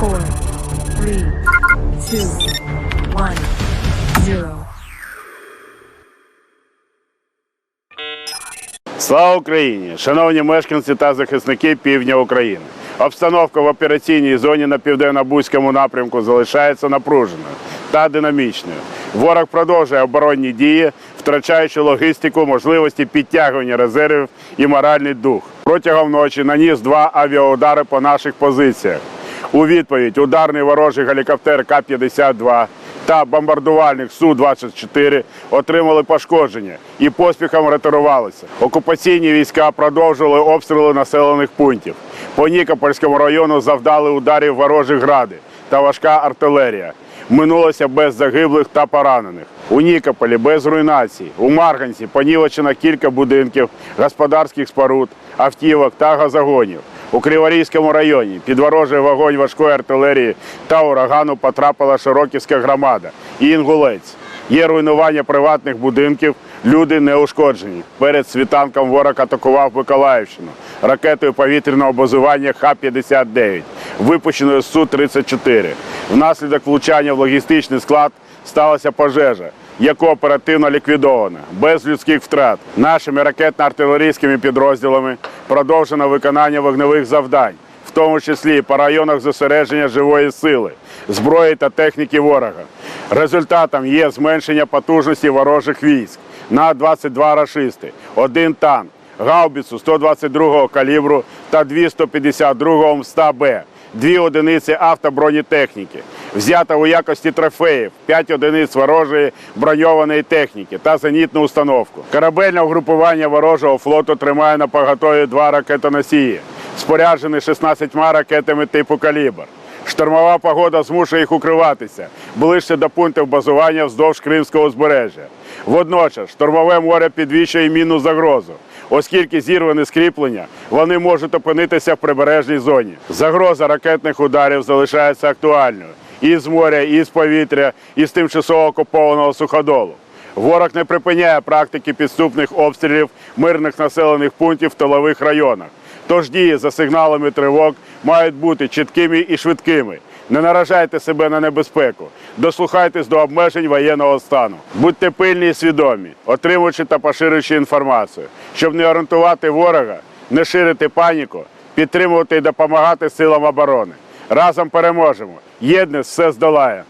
four, three, two. Слава Україні! Шановні мешканці та захисники півдня України. Обстановка в операційній зоні на південно-бузькому напрямку залишається напруженою та динамічною. Ворог продовжує оборонні дії, втрачаючи логістику, можливості підтягування резервів і моральний дух. Протягом ночі наніс два авіаудари по наших позиціях. У відповідь ударний ворожий гелікоптер К-52 та бомбардувальник Су-24 отримали пошкодження і поспіхом ретирувалися. Окупаційні війська продовжували обстріли населених пунктів. По Нікопольському району завдали ударів ворожі гради та важка артилерія. Минулося без загиблих та поранених. У Нікополі без руйнацій. У Марганці понівечено кілька будинків, господарських споруд, автівок та газогонів. У Криворізькому районі під ворожий вогонь важкої артилерії та урагану потрапила Широківська громада і Інгулець. Є руйнування приватних будинків, люди не ушкоджені. Перед світанком ворог атакував Миколаївщину ракетою повітряного базування Х-59, випущеною з Су-34. Внаслідок влучання в логістичний склад сталася пожежа, яку оперативно ліквідовано, без людських втрат. Нашими ракетно-артилерійськими підрозділами продовжено виконання вогневих завдань, в тому числі по районах зосередження живої сили, зброї та техніки ворога. Результатом є зменшення потужності ворожих військ на 22 рашисти, один танк, гаубицю 122-го калібру та 252-го МСТА-Б, дві одиниці автобронетехніки. Взято у якості трофеїв 5 одиниць ворожої броньованої техніки та зенітну установку. Корабельне угрупування ворожого флоту тримає на поготові два ракетоносії, споряджені 16 ракетами типу «Калібр». Штормова погода змушує їх укриватися ближче до пунктів базування вздовж Кримського узбережжя. Водночас штормове море підвищує мінну загрозу, оскільки зірвані скріплення вони можуть опинитися в прибережній зоні. Загроза ракетних ударів залишається актуальною і з моря, і з повітря, і з тимчасово окупованого суходолу. Ворог не припиняє практики підступних обстрілів мирних населених пунктів в тилових районах. Тож дії за сигналами тривог мають бути чіткими і швидкими. Не наражайте себе на небезпеку, дослухайтесь до обмежень воєнного стану. Будьте пильні і свідомі, отримуючи та поширюючи інформацію, щоб не орієнтувати ворога, не ширити паніку, підтримувати і допомагати силам оборони. Разом переможемо. Єдність все здолає.